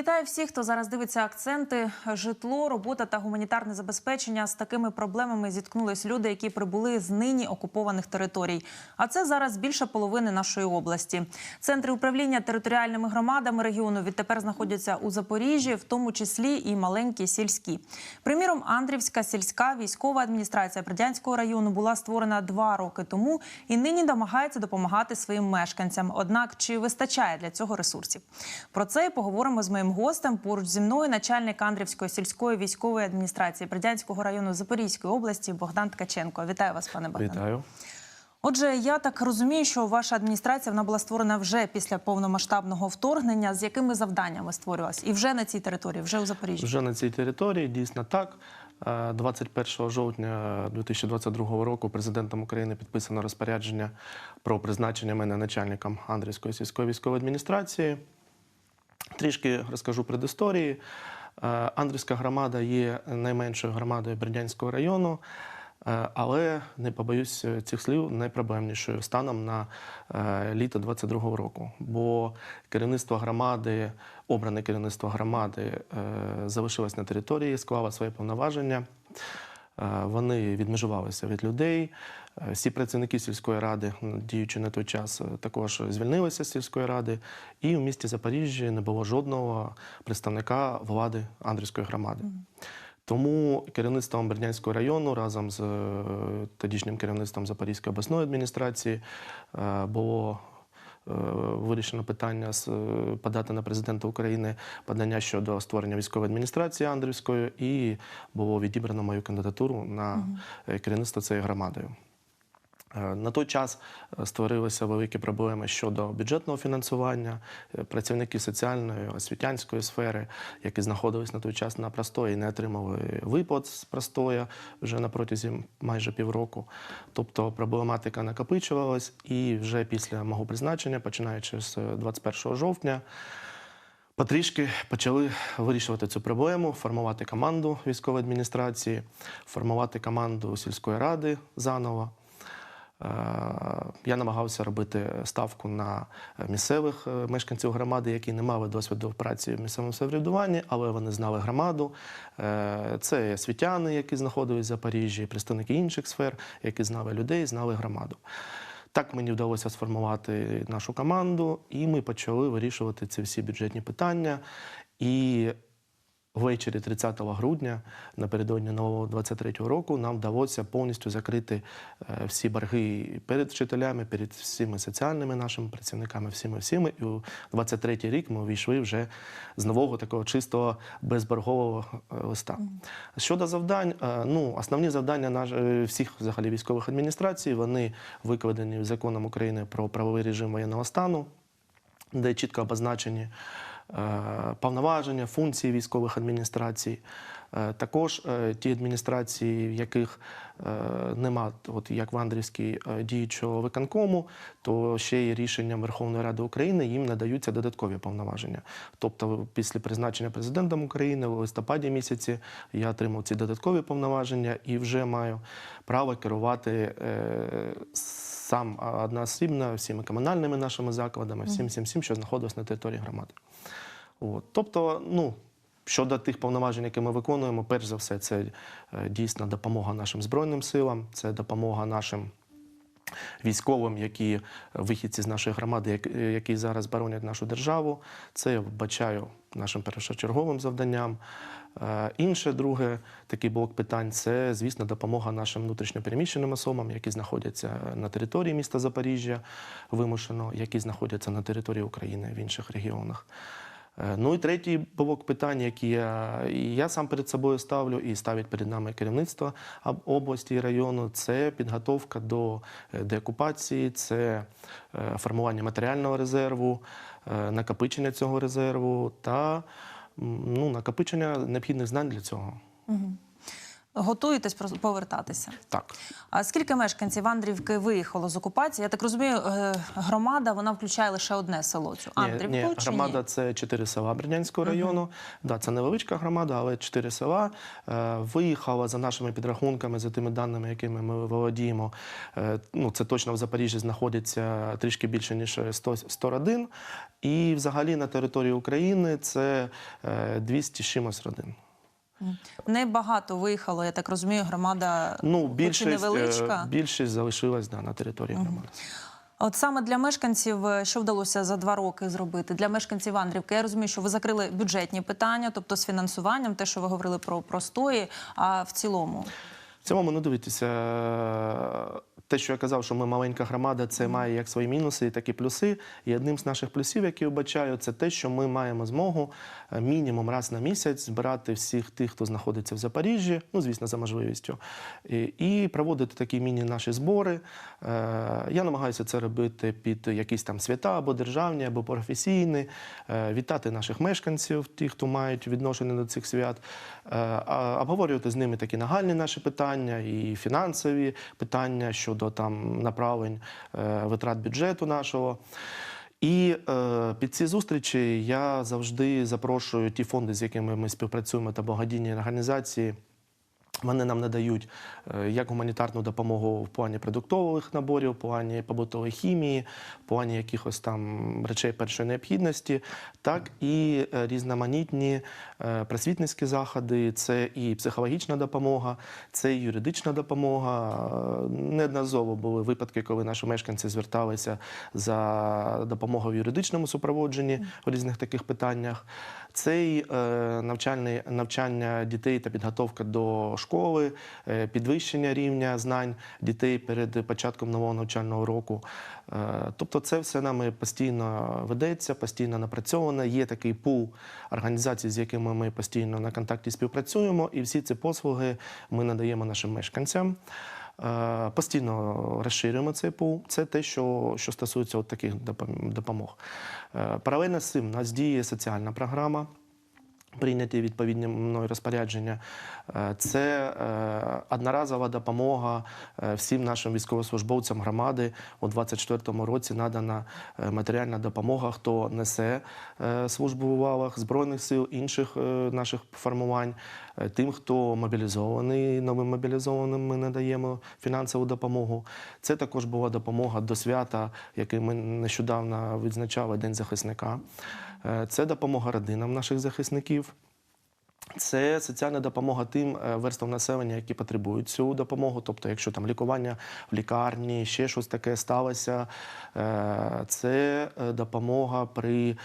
Вітаю всіх, хто зараз дивиться акценти. Житло, робота та гуманітарне забезпечення з такими проблемами зіткнулись люди, які прибули з нині окупованих територій. А це зараз більше половини нашої області. Центри управління територіальними громадами регіону відтепер знаходяться у Запоріжжі, в тому числі і маленькі сільські. Приміром, Андрівська сільська військова адміністрація Бердянського району була створена два роки тому і нині намагається допомагати своїм мешканцям. Однак чи вистачає для цього ресурсів? Про це і поговоримо з моїм гостем. Поруч зі мною начальник Андрівської сільської військової адміністрації Бердянського району Запорізької області Богдан Ткаченко. Вітаю вас, пане Богдане. Вітаю. Отже, я так розумію, що ваша адміністрація вона була створена вже після повномасштабного вторгнення. З якими завданнями створювалась? І вже на цій території, вже у Запоріжжі. Вже на цій території дійсно так. Е, 21 жовтня 2022 року президентом України підписано розпорядження про призначення мене начальником Андрійської сільської військової адміністрації. Трішки розкажу предісторії. Е, Андрівська громада є найменшою громадою Бердянського району, е, але не побоюсь цих слів найпроблемнішою станом на е, літо 22-го року. Бо керівництво громади, обране керівництво громади залишилось на території, склало свої повноваження. Вони відмежувалися від людей. Е, Всі працівники сільської ради, діючи на той час, е, також звільнилися з сільської ради. І у місті Запоріжжі не було жодного представника влади Андрівської громади. Тому керівництвом Бердянського району разом з е, тодішнім керівництвом Запорізької обласної адміністрації було вирішено питання з, подати на президента України подання щодо створення військової адміністрації Андрівської, і було відібрано мою кандидатуру на керівництво цією громадою. Е, На той час е, створилися великі проблеми щодо бюджетного фінансування. Е, Працівники соціальної, освітянської сфери, які знаходились на той час на простої, не отримали виплат з простоя вже на протязі майже півроку. Тобто проблематика накопичувалась, і вже після мого призначення, починаючи з 21 жовтня, Потрішки почали вирішувати цю проблему, формувати команду військової адміністрації, формувати команду сільської ради заново. Е, Я намагався робити ставку на місцевих е, мешканців громади, які не мали досвіду праці в місцевому самоврядуванні, але вони знали громаду. Е, Це освітяни, які знаходились в Запоріжжі, представники інших сфер, які знали людей, знали громаду. Так мені вдалося сформувати нашу команду, і ми почали вирішувати ці всі бюджетні питання. І ввечері 30 грудня, напередодні нового 23-го року, нам вдалося повністю закрити е, всі борги перед вчителями, перед всіми соціальними нашими працівниками, всіми всіми. І у 23-й рік ми увійшли вже з нового такого чистого безборгового е, листа. Щодо завдань, е, ну основні завдання наш, е, всіх взагалі військових адміністрацій, вони викладені законом України про правовий режим воєнного стану де чітко обозначені е, повноваження, функції військових адміністрацій. Е, Також е, ті адміністрації, в яких е, нема, от як в Андрівській е, діючого виконкому, то ще й рішенням Верховної Ради України їм надаються додаткові повноваження. Тобто, після призначення президентом України у листопаді місяці я отримав ці додаткові повноваження і вже маю право керувати е, сам одноосібно всіми комунальними нашими закладами, всім всім всім, що знаходилось на території громади. От. Тобто, ну. Щодо тих повноважень, які ми виконуємо, перш за все, це е, дійсно допомога нашим збройним силам, це допомога нашим військовим, які вихідці з нашої громади, які зараз боронять нашу державу. Це я вбачаю нашим першочерговим завданням. Е, Інше, друге, такий блок питань це, звісно, допомога нашим внутрішньопереміщеним особам, які знаходяться на території міста Запоріжжя вимушено, які знаходяться на території України в інших регіонах. Е, Ну і третій блок питань, які я, я сам перед собою ставлю, і ставить перед нами керівництво області і району, це підготовка до е, деокупації, це е, формування матеріального резерву, накопичення цього резерву та ну, накопичення необхідних знань для цього. Е, готуєтесь повертатися. Так. А скільки мешканців Андрівки виїхало з окупації? Я так розумію, е, громада вона включає лише одне село. Цю Андрівку ні, ні, чи громада ні? це чотири села Бердянського району. Да, це невеличка громада, але чотири села. Е, виїхала за нашими підрахунками, за тими даними, якими ми володіємо. Е, ну, це точно в Запоріжжі знаходиться трішки більше ніж 100, 100 родин. І взагалі на території України це е, 200 чимось родин. Небагато виїхало, я так розумію, громада Ну, більшість, е, невеличка. більшість залишилась да, на території громади. От саме для мешканців, е, що вдалося за два роки зробити? Для мешканців Андрівки, я розумію, що ви закрили бюджетні питання, тобто з фінансуванням, те, що ви говорили про простої, а в цілому. В цілому, ну дивіться, те, що я казав, що ми маленька громада, це має як свої мінуси, так і плюси. І одним з наших плюсів, які вбачаю, це те, що ми маємо змогу е, мінімум раз на місяць збирати всіх тих, хто знаходиться в Запоріжжі, ну звісно, за можливістю, і, проводити такі міні-наші збори. Е, Я намагаюся це робити під якісь там свята або державні, або професійні, е, вітати наших мешканців, ті, хто мають відношення до цих свят, обговорювати з ними такі нагальні наші питання і фінансові питання щодо там направлень е, витрат бюджету нашого. І е, під ці зустрічі я завжди запрошую ті фонди, з якими ми співпрацюємо, та благодійні організації. Вони нам надають е, як гуманітарну допомогу в плані продуктових наборів, в плані побутової хімії, в плані якихось там речей першої необхідності, так і е, різноманітні е, просвітницькі заходи, це і психологічна допомога, це і юридична допомога. Неодноразово були випадки, коли наші мешканці зверталися за допомогою в юридичному супроводженні у різних таких питаннях. Це і е, навчальний, навчання дітей та підготовка до школи, е, підвищення рівня знань дітей перед початком нового навчального року. Е, тобто, це все нами постійно ведеться, постійно напрацьовано. Є такий пул організацій, з якими ми постійно на контакті співпрацюємо, і всі ці послуги ми надаємо нашим мешканцям. Е, Постійно розширюємо цей пул. Це те, що, що стосується от таких допом- допомог. Е, Паралельно з цим у нас діє соціальна програма. Прийняті відповідні мною розпорядження. Е, Це е, одноразова допомога е, всім нашим військовослужбовцям громади. У 2024 році надана матеріальна допомога, хто несе службу в лавах Збройних сил, інших наших формувань. Тим, хто мобілізований, новим мобілізованим ми надаємо фінансову допомогу. Це також була допомога до свята, який ми нещодавно відзначали День захисника. Е, Це допомога родинам наших захисників. Це соціальна допомога тим е, верствам населення, які потребують цю допомогу. Тобто, якщо там лікування в лікарні, ще щось таке сталося, е, це допомога при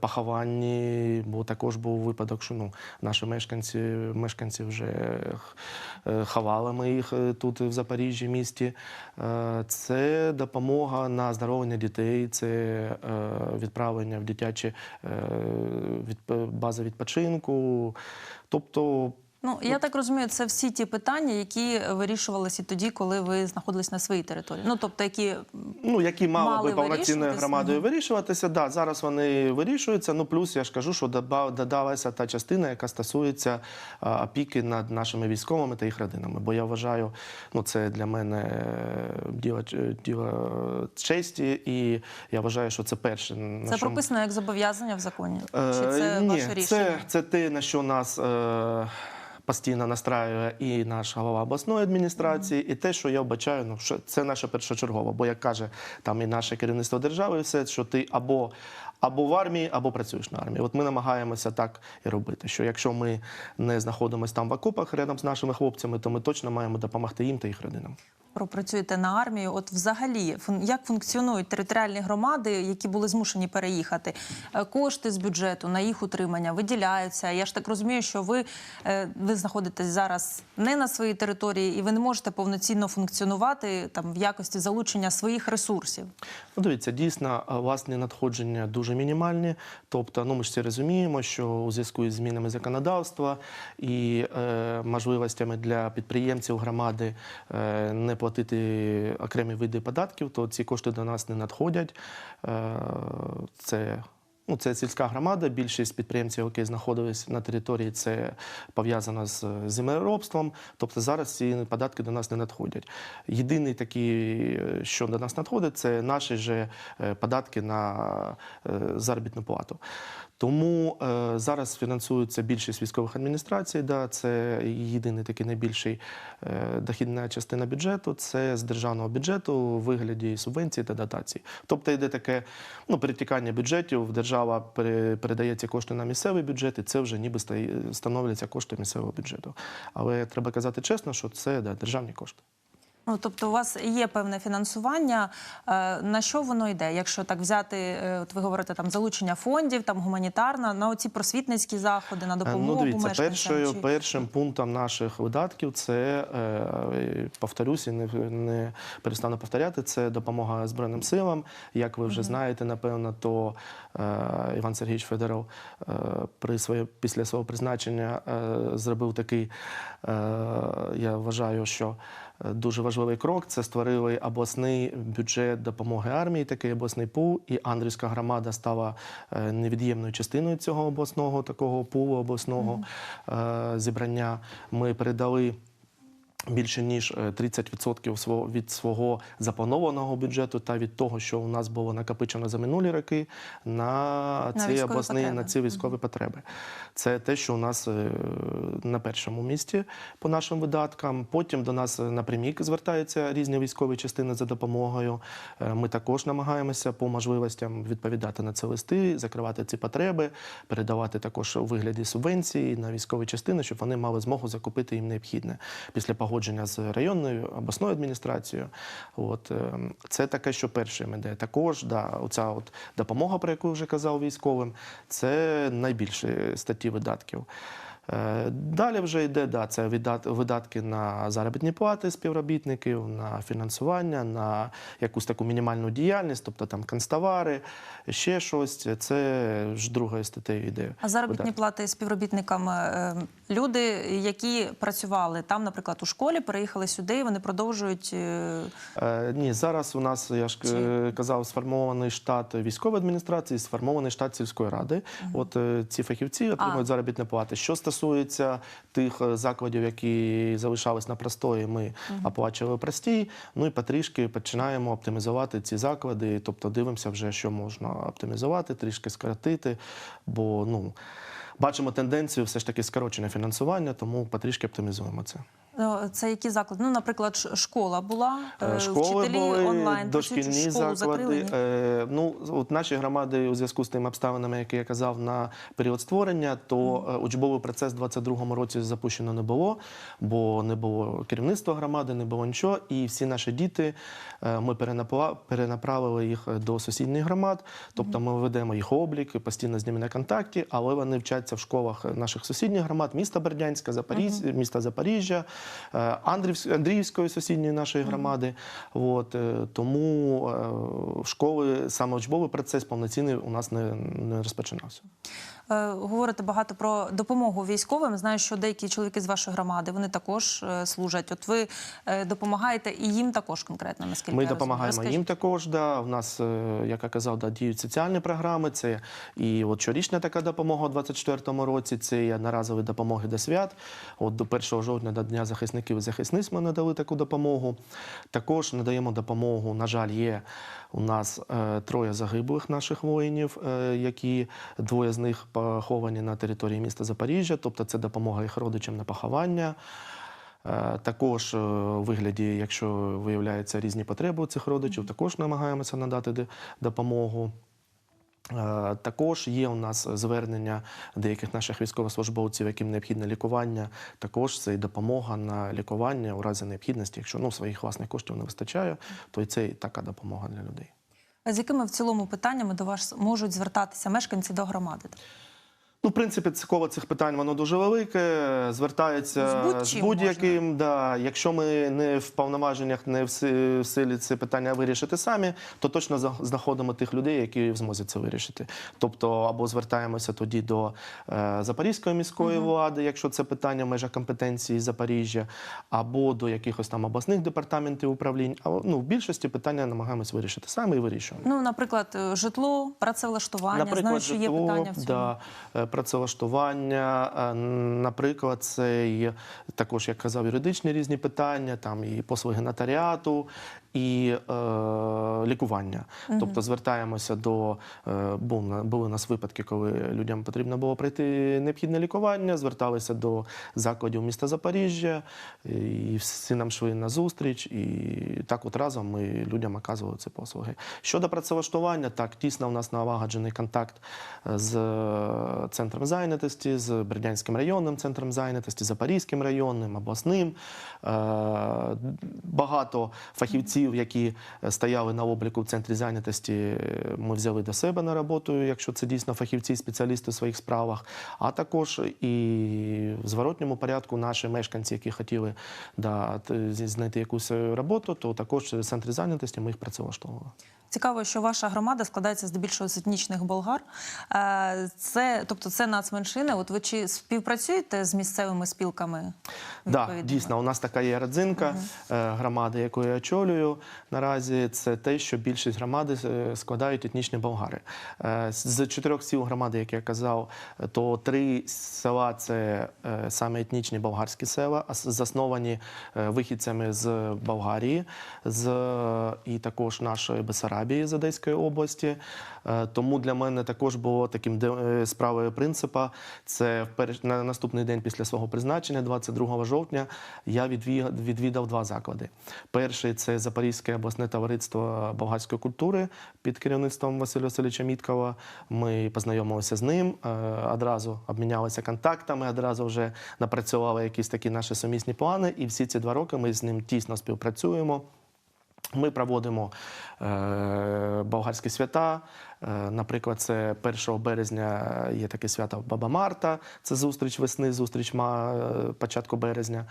похованні, бо також був випадок, що ну, наші мешканці, мешканці вже ховали ми їх е, тут в Запоріжжі місті. Е, Це допомога на оздоровлення дітей, це е, відправлення в дитячі е, бази відпочинку. Тобто, Ну я так розумію, це всі ті питання, які вирішувалися тоді, коли ви знаходились на своїй території. Ну тобто, які ну, які мали, Мали би повноцінною громадою вирішуватися, да, зараз вони вирішуються. Ну плюс я ж кажу, що додалася та частина, яка стосується опіки над нашими військовими та їх родинами. Бо я вважаю, ну це для мене е, діло, діло честі, і я вважаю, що це перше на це що прописано як зобов'язання в законі? Чи Е, це Ні, ваше рішення? Це, це те, на що нас е, постійно настраює і наш голова обласної адміністрації, і те, що я вбачаю, ну що це наше першочергове. Бо як каже там і наше керівництво держави, все, що ти або. Або в армії, або працюєш на армії. От ми намагаємося так і робити. Що якщо ми не знаходимося там в окопах рядом з нашими хлопцями, то ми точно маємо допомогти їм та їх родинам. пропрацюєте на армію. От взагалі, як функціонують територіальні громади, які були змушені переїхати? Е, Кошти з бюджету на їх утримання виділяються. Я ж так розумію, що ви, е, ви знаходитесь зараз не на своїй території, і ви не можете повноцінно функціонувати там в якості залучення своїх ресурсів. Ну, дивіться, дійсно, власні надходження дуже мінімальні. Тобто, ну ми ж всі розуміємо, що у зв'язку із змінами законодавства і е, можливостями для підприємців громади е, не платити окремі види податків, то ці кошти до нас не надходять. Е, це Ну, це сільська громада. Більшість підприємців, які знаходились на території, це пов'язано з землеробством. Тобто зараз ці податки до нас не надходять. Єдиний такий, е, що до нас надходить, це наші же податки на е, заробітну плату. Тому е, зараз фінансується більшість військових адміністрацій. Да, це єдиний такий найбільший е, дохідна частина бюджету. Це з державного бюджету у вигляді субвенцій та дотацій. Тобто йде таке ну, перетікання бюджетів. Держава передає ці кошти на місцевий бюджет, і це вже ніби становляться кошти місцевого бюджету. Але треба казати чесно, що це да, державні кошти. Ну, тобто, у вас є певне фінансування. Е, На що воно йде? Якщо так взяти, е, от ви говорите там залучення фондів, там гуманітарна, на оці просвітницькі заходи, на Е, допомогу Ну, дивіться, першою, чи- першим пунктом наших видатків це повторюсь і не, не перестану повторяти. Це допомога Збройним силам. Як ви вже знаєте, напевно, то Іван Сергійович Федоров при своє після свого призначення зробив такий. Я вважаю, що дуже важливий крок. Це створили обласний бюджет допомоги армії, такий обласний пул, і Андрівська громада стала е, невід'ємною частиною цього обласного такого пулу обласного е, зібрання. Ми передали. Більше ніж е, 30% свого від свого запланованого бюджету та від того, що у нас було накопичено за минулі роки, на, На ці військові обласні потреби. на ці військові потреби. Це те, що у нас е, на першому місці по нашим видаткам. Потім до нас напрямік звертаються різні військові частини за допомогою. Е, Ми також намагаємося по можливостям відповідати на ці листи, закривати ці потреби, передавати також у вигляді субвенцій на військові частини, щоб вони мали змогу закупити їм необхідне після погодження з районною обласною адміністрацією. От е, це таке, що першим іде. Також да, оця от допомога, про яку вже казав військовим, це найбільші статті видатків. Е, Далі вже йде да, це видатки на заробітні плати співробітників, на фінансування, на якусь таку мінімальну діяльність, тобто там канцтовари, ще щось. Це ж друга статтею йде. А заробітні видатки. плати співробітникам е, люди, які працювали там, наприклад, у школі, переїхали сюди, і вони продовжують. е, Е, ні, зараз у нас, я ж Чи- е, казав, сформований штат військової адміністрації, сформований штат сільської ради. От е, ці фахівці отримують заробітні плати. Що стосується тих е, закладів, які залишались на простої, ми оплачували простій. Ну і потрішки починаємо оптимізувати ці заклади. Тобто дивимося вже, що можна оптимізувати, трішки скоротити. Бо ну бачимо тенденцію все ж таки скорочення фінансування, тому потрішки оптимізуємо це. Ну, Це які заклади? Ну, наприклад, школа була, е, Е, Школи вчителі були, онлайн дошкільні школу заклади. закрили. Е, ну, от наші громади у зв'язку з тими обставинами, які я казав на період створення, то е, учбовий процес в 22-му році запущено не було, бо не було керівництва громади, не було нічого. І всі наші діти е, ми перенаправили їх до сусідніх громад. Тобто ми ведемо їх облік, постійно з ними на контакті, але вони вчаться в школах наших сусідніх громад, міста Бердянська, Запорізь, міста Запоріжжя, е, Андрівсь- Андріївської сусідньої нашої громади. От, е, тому е, школи саме учбовий процес повноцінний у нас не, не розпочинався. Е, Говорите багато про допомогу військовим. Знаю, що деякі чоловіки з вашої громади вони також е, служать. От ви е, допомагаєте і їм також конкретно, наскільки Ми я допомагаємо Розкажіть. їм також. Да. У нас, як я казав, да, діють соціальні програми. Це і от щорічна така допомога у 24-му році. Це є наразові допомоги до свят. От до 1 жовтня до Дня захисників і захисниць ми надали таку допомогу. Також надаємо допомогу. На жаль, є у нас троє загиблих наших воїнів, які двоє з них поховані на території міста Запоріжжя. Тобто це допомога їх родичам на поховання. Е, Також е, у вигляді, якщо виявляються різні потреби у цих родичів, також намагаємося надати допомогу. Е, Також є у нас звернення деяких наших військовослужбовців, яким необхідне лікування. Також це і допомога на лікування у разі необхідності. Якщо ну, своїх власних коштів не вистачає, то і це і така допомога для людей. А з якими в цілому питаннями до вас можуть звертатися мешканці до громади? Ну, в принципі, циково цих питань воно дуже велике. Звертається З будь-яким. Да. Якщо ми не в повноваженнях, не в силі це питання вирішити самі, то точно знаходимо тих людей, які в змозі це вирішити. Тобто, або звертаємося тоді до е, Запорізької міської влади, якщо це питання в межах компетенції Запоріжжя, або до якихось там обласних департаментів управлінь. А ну, в більшості питання намагаємось вирішити самі і вирішуємо. Ну, наприклад, е, житло, працевлаштування. Знаю, що є питання в цьому. Да, е, працевлаштування, е, наприклад, це і також, як казав, юридичні різні питання, там і послуги нотаріату, і е, лікування. Тобто звертаємося до е, були у нас випадки, коли людям потрібно було пройти необхідне лікування, зверталися до закладів міста Запоріжжя, і всі нам йшли на зустріч, і так от разом ми людям оказували ці послуги. Щодо працевлаштування, так тісно у нас налагоджений контакт з е, центром зайнятості, з Бердянським районним центром зайнятості, Запорізьким районним, обласним. Е, Багато фахівців, які е, стояли на обліку в центрі зайнятості, е, ми взяли до себе на роботу, якщо це дійсно фахівці, спеціалісти в своїх справах. А також і в зворотньому порядку наші мешканці, які хотіли да, знайти якусь роботу, то також в центрі зайнятості ми їх працевлаштовували. Цікаво, що ваша громада складається здебільшого з етнічних болгар. Е, Це, тобто, це нацменшини. От ви чи співпрацюєте з місцевими спілками? Да, дійсно, у нас така є родзинка е, громади, яку я очолюю наразі. Це те, що більшість громади е, складають етнічні болгари. Е, З чотирьох сіл громади, як я казав, то три села це е, саме етнічні болгарські села, засновані вихідцями з Болгарії, з і також нашої Бесарабії з Одеської області. Тому для мене також було таким справою принципа. Це на наступний день після свого призначення, 22 жовтня, я відвідав два заклади. Перший це Запорізьке обласне товариство болгарської культури під керівництвом Василя Васильовича Міткова. Ми познайомилися з ним, е, одразу обмінялися контактами, одразу вже напрацювали якісь такі наші сумісні плани. І всі ці два роки ми з ним тісно співпрацюємо. Ми проводимо е, болгарські свята. Е, наприклад, це 1 березня є таке свято Баба Марта, це зустріч весни, зустріч е, початку березня.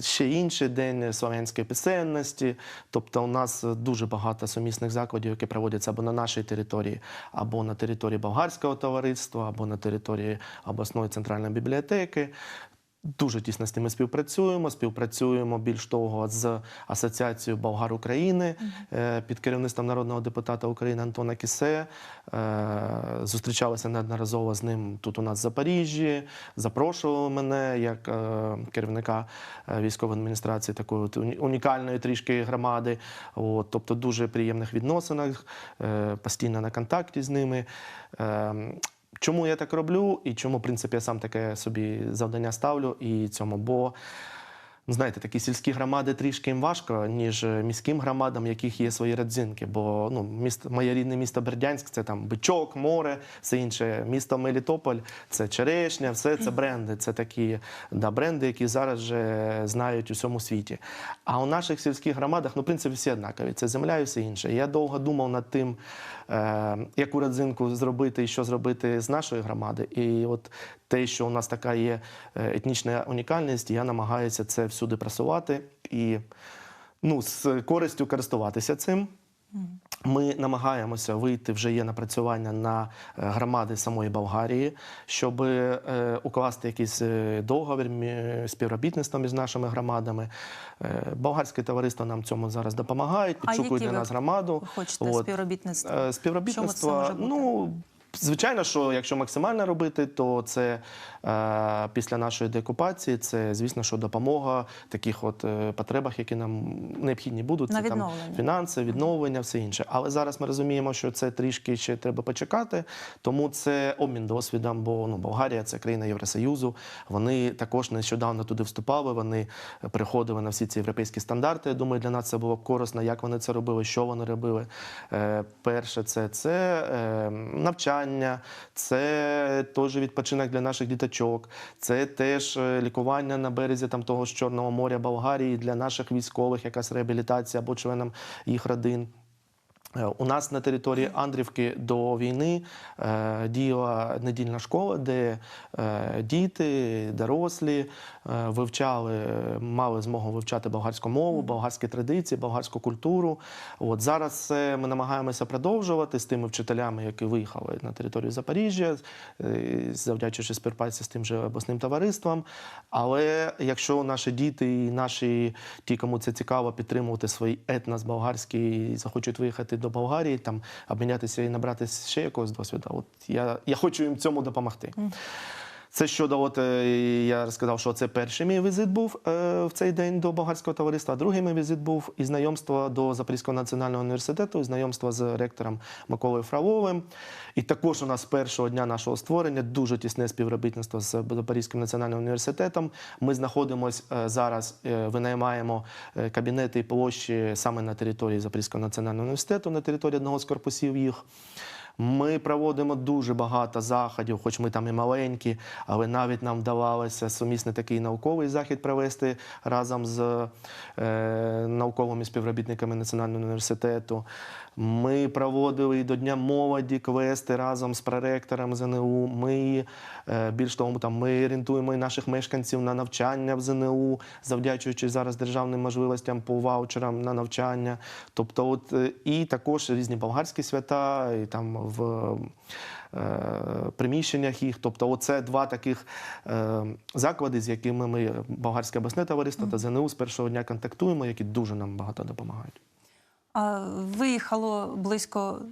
Ще інший день слов'янської пісенності. Тобто, у нас дуже багато сумісних закладів, які проводяться або на нашій території, або на території болгарського товариства, або на території обласної центральної бібліотеки. Дуже тісно з ними співпрацюємо. Співпрацюємо більш того з Асоціацією Болгар України е, під керівництвом народного депутата України Антона Кісе. Е, Зустрічалися неодноразово з ним тут у нас в Запоріжжі. Запрошували мене як е, керівника військової адміністрації такої унікальної трішки громади. От, тобто дуже приємних відносинах, постійно на контакті з ними. Е, Чому я так роблю і чому, в принципі, я сам таке собі завдання ставлю і цьому? Бо ну, знаєте, такі сільські громади трішки їм важко, ніж міським громадам, яких є свої родзинки. Бо ну, місто, моє рідне місто Бердянськ це там бичок, море, все інше. Місто Мелітополь це черешня, все це бренди. Це такі да, бренди, які зараз вже знають у всьому світі. А у наших сільських громадах, ну, в принципі, всі однакові. Це земля і все інше. Я довго думав над тим, е, яку родзинку зробити і що зробити з нашої громади. І от те, що у нас така є е, етнічна унікальність, я намагаюся це всюди просувати і ну, з користю користуватися цим. Ми намагаємося вийти вже є напрацювання на е, громади самої Болгарії, щоб е, укласти якийсь е, договір співробітництва між нашими громадами. Болгарське товариство нам цьому зараз допомагають, підшукують на для нас громаду. Хочете От. співробітництво? Співробітництво, ну. Звичайно, що якщо максимально робити, то це е, після нашої деокупації, це звісно, що допомога в таких от е, потребах, які нам необхідні будуть. Це там фінанси, відновлення, все інше. Але зараз ми розуміємо, що це трішки ще треба почекати, тому це обмін досвідом. Бо ну Болгарія це країна Євросоюзу. Вони також нещодавно туди вступали. Вони приходили на всі ці європейські стандарти. Я думаю, для нас це було корисно, як вони це робили, що вони робили. Е, перше, це, це е, навчання, це теж відпочинок для наших діточок, це теж е, лікування на березі там того ж Чорного моря Болгарії для наших військових, якась реабілітація або членам їх родин. Е, У нас на території Андрівки до війни е, діяла недільна школа, де е, діти, дорослі вивчали, мали змогу вивчати болгарську мову, болгарські традиції, болгарську культуру. От зараз це ми намагаємося продовжувати з тими вчителями, які виїхали на територію Запоріжжя, завдячуючи співпраці з тим же обласним товариством. Але якщо наші діти і наші ті, кому це цікаво, підтримувати свій етнос болгарський і захочуть виїхати до Болгарії, там обмінятися і набрати ще якогось досвіду. От я, я хочу їм цьому допомогти. Це щодо, от е, я розказав, що це перший мій візит був е, в цей день до болгарського товариства. Другий мій візит був і знайомство до Запорізького національного університету, і знайомство з ректором Миколою Фроловим. І також у нас першого дня нашого створення дуже тісне співробітництво з Запорізьким національним університетом. Ми знаходимося е, зараз, винаймаємо кабінети і площі саме на території Запорізького національного університету, на території одного з корпусів їх. Ми проводимо дуже багато заходів, хоч ми там і маленькі, але навіть нам вдавалося сумісний такий науковий захід провести разом з е, науковими співробітниками Національного університету. Ми проводили до Дня молоді квести разом з проректором ЗНУ. Ми е, більш того, там ми орієнтуємо і наших мешканців на навчання в ЗНУ, завдячуючи зараз державним можливостям по ваучерам на навчання. Тобто, от е, і також різні болгарські свята, і там в е, приміщеннях їх. Тобто, оце два таких е, заклади, з якими ми болгарське обласне товариство та ЗНУ з першого дня контактуємо, які дуже нам багато допомагають. Виїхало близько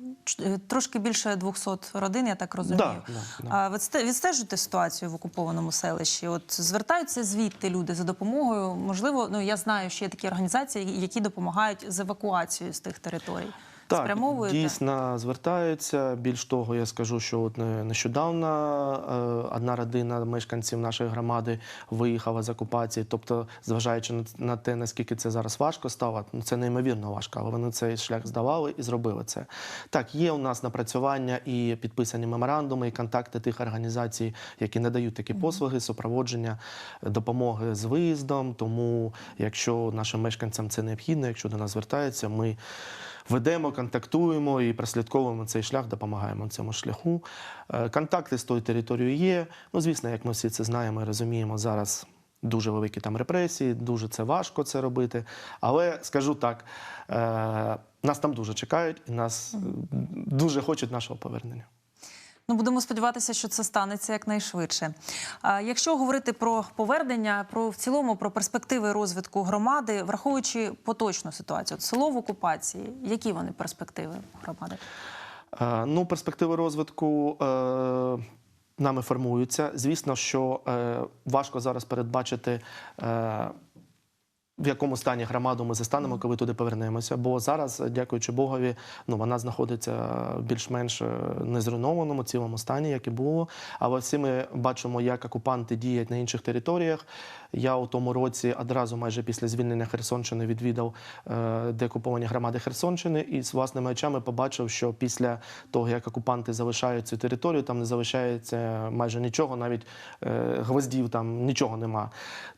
е, трошки більше 200 родин, я так розумію. Да, да, да. Ви відсте- відстежуєте ситуацію в окупованому селищі? От звертаються звідти люди за допомогою. Можливо, ну я знаю, що є такі організації, які допомагають з евакуацією з тих територій. Так, Спрямовуєте? дійсно звертаються. Більш того, я скажу, що от нещодавно е, одна родина мешканців нашої громади виїхала з окупації. Тобто, зважаючи на, на те, наскільки це зараз важко стало, ну це неймовірно важко, але вони цей шлях здавали і зробили це. Так, є у нас напрацювання і підписані меморандуми, і контакти тих організацій, які надають такі послуги, супроводження, допомоги з виїздом. Тому, якщо нашим мешканцям це необхідно, якщо до нас звертаються, ми ведемо, контактуємо і прослідковуємо цей шлях, допомагаємо цьому шляху. Е, Контакти з тою територією є. Ну, звісно, як ми всі це знаємо і розуміємо, зараз дуже великі там репресії, дуже це важко це робити. Але скажу так, е, нас там дуже чекають і нас е, дуже хочуть нашого повернення. Ну, будемо сподіватися, що це станеться якнайшвидше. Якщо говорити про повернення, про в цілому про перспективи розвитку громади, враховуючи поточну ситуацію, село в окупації, які вони перспективи громади? Ну, перспективи розвитку е, нами формуються. Звісно, що е, важко зараз передбачити. Е, в якому стані громаду ми застанемо, коли туди повернемося. Бо зараз, дякуючи Богові, ну вона знаходиться в більш-менш е, незруйнованому цілому стані, як і було. Але всі ми бачимо, як окупанти діють на інших територіях. Я у тому році одразу, майже після звільнення Херсонщини, відвідав е, деокуповані громади Херсонщини і з власними очами побачив, що після того, як окупанти залишають цю територію, там не залишається майже нічого, навіть е, гвоздів там нічого нема.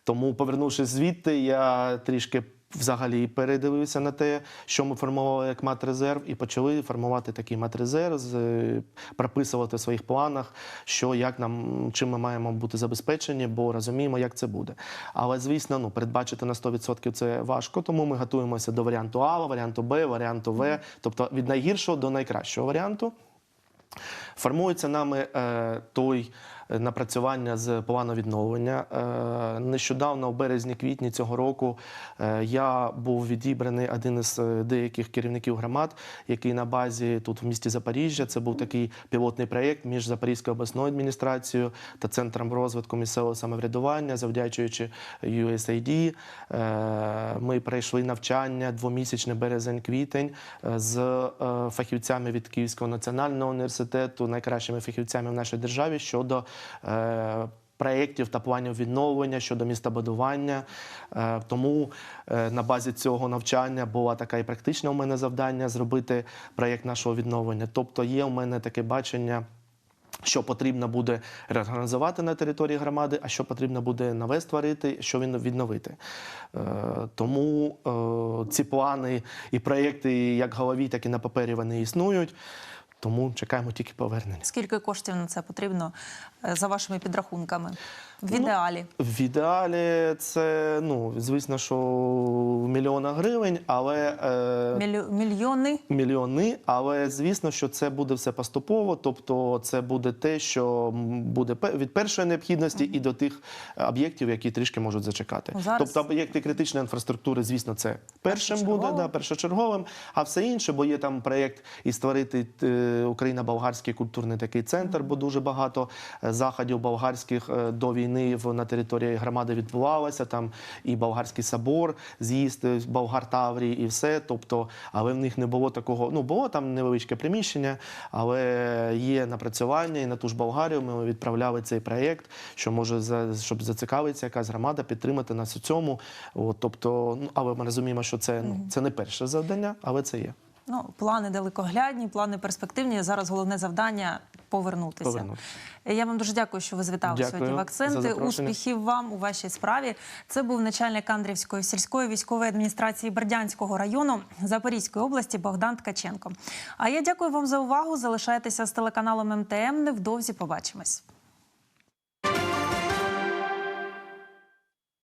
Тому, повернувшись звідти, я трішки. Взагалі передивився на те, що ми формували як матрезерв, і почали формувати такий матрезерв, е, прописувати в своїх планах, що як нам чим ми маємо бути забезпечені, бо розуміємо, як це буде. Але звісно, ну передбачити на 100% це важко, тому ми готуємося до варіанту А, варіанту Б, варіанту В, тобто від найгіршого до найкращого варіанту. Формується нами е, той напрацювання з плану відновлення. Е, нещодавно, у березні-квітні цього року, е, я був відібраний один із е, деяких керівників громад, який на базі тут в місті Запоріжжя. Це був такий пілотний проєкт між Запорізькою обласною адміністрацією та центром розвитку місцевого самоврядування, завдячуючи USAID. Е, Ми пройшли навчання двомісячний березень-квітень е, з е, фахівцями від Київського національного університету, найкращими фахівцями в нашій державі щодо е, проєктів та планів відновлення щодо містобудування. Е, Тому е, на базі цього навчання була така і практична у мене завдання зробити проєкт нашого відновлення. Тобто є у мене таке бачення. Що потрібно буде реорганізувати на території громади, а що потрібно буде нове створити, що він відновити. Е, тому е, ці плани і проєкти, як голові, так і на папері, вони існують. Тому чекаємо тільки повернення. Скільки коштів на це потрібно е, за вашими підрахунками? В Ну, ідеалі. В ідеалі це, ну, звісно, що в мільйонах гривень, але е, Мілю- Мільйони. мільйони, але звісно, що це буде все поступово. Тобто, це буде те, що буде від першої необхідності і до тих об'єктів, які трішки можуть зачекати. Ну, зараз- Тобто, об'єкти критичної інфраструктури, звісно, це першим буде, да, першочерговим, а все інше, бо є там проєкт і створити е, Україно-болгарський культурний такий центр, бо дуже багато е, заходів болгарських е, до війни в на території громади відбувалося. Там і болгарський собор, з'їзд е, болгар Таврії, і все. Тобто, але в них не було такого. Ну було там невеличке приміщення, але є напрацювання, і на ту ж Болгарію ми відправляли цей проєкт, що може за щоб зацікавитися якась громада, підтримати нас у цьому. От, тобто, ну але ми розуміємо, що це ну це не перше завдання, але це є. Ну, плани далекоглядні, плани перспективні. Зараз головне завдання повернутися. Повернутися. Я вам дуже дякую, що ви звітали Дякую сьогодні в акценти. Успіхів вам у вашій справі. Це був начальник Андрівської сільської військової адміністрації Бердянського району Запорізької області Богдан Ткаченко. А я дякую вам за увагу. Залишайтеся з телеканалом МТМ. Невдовзі побачимось.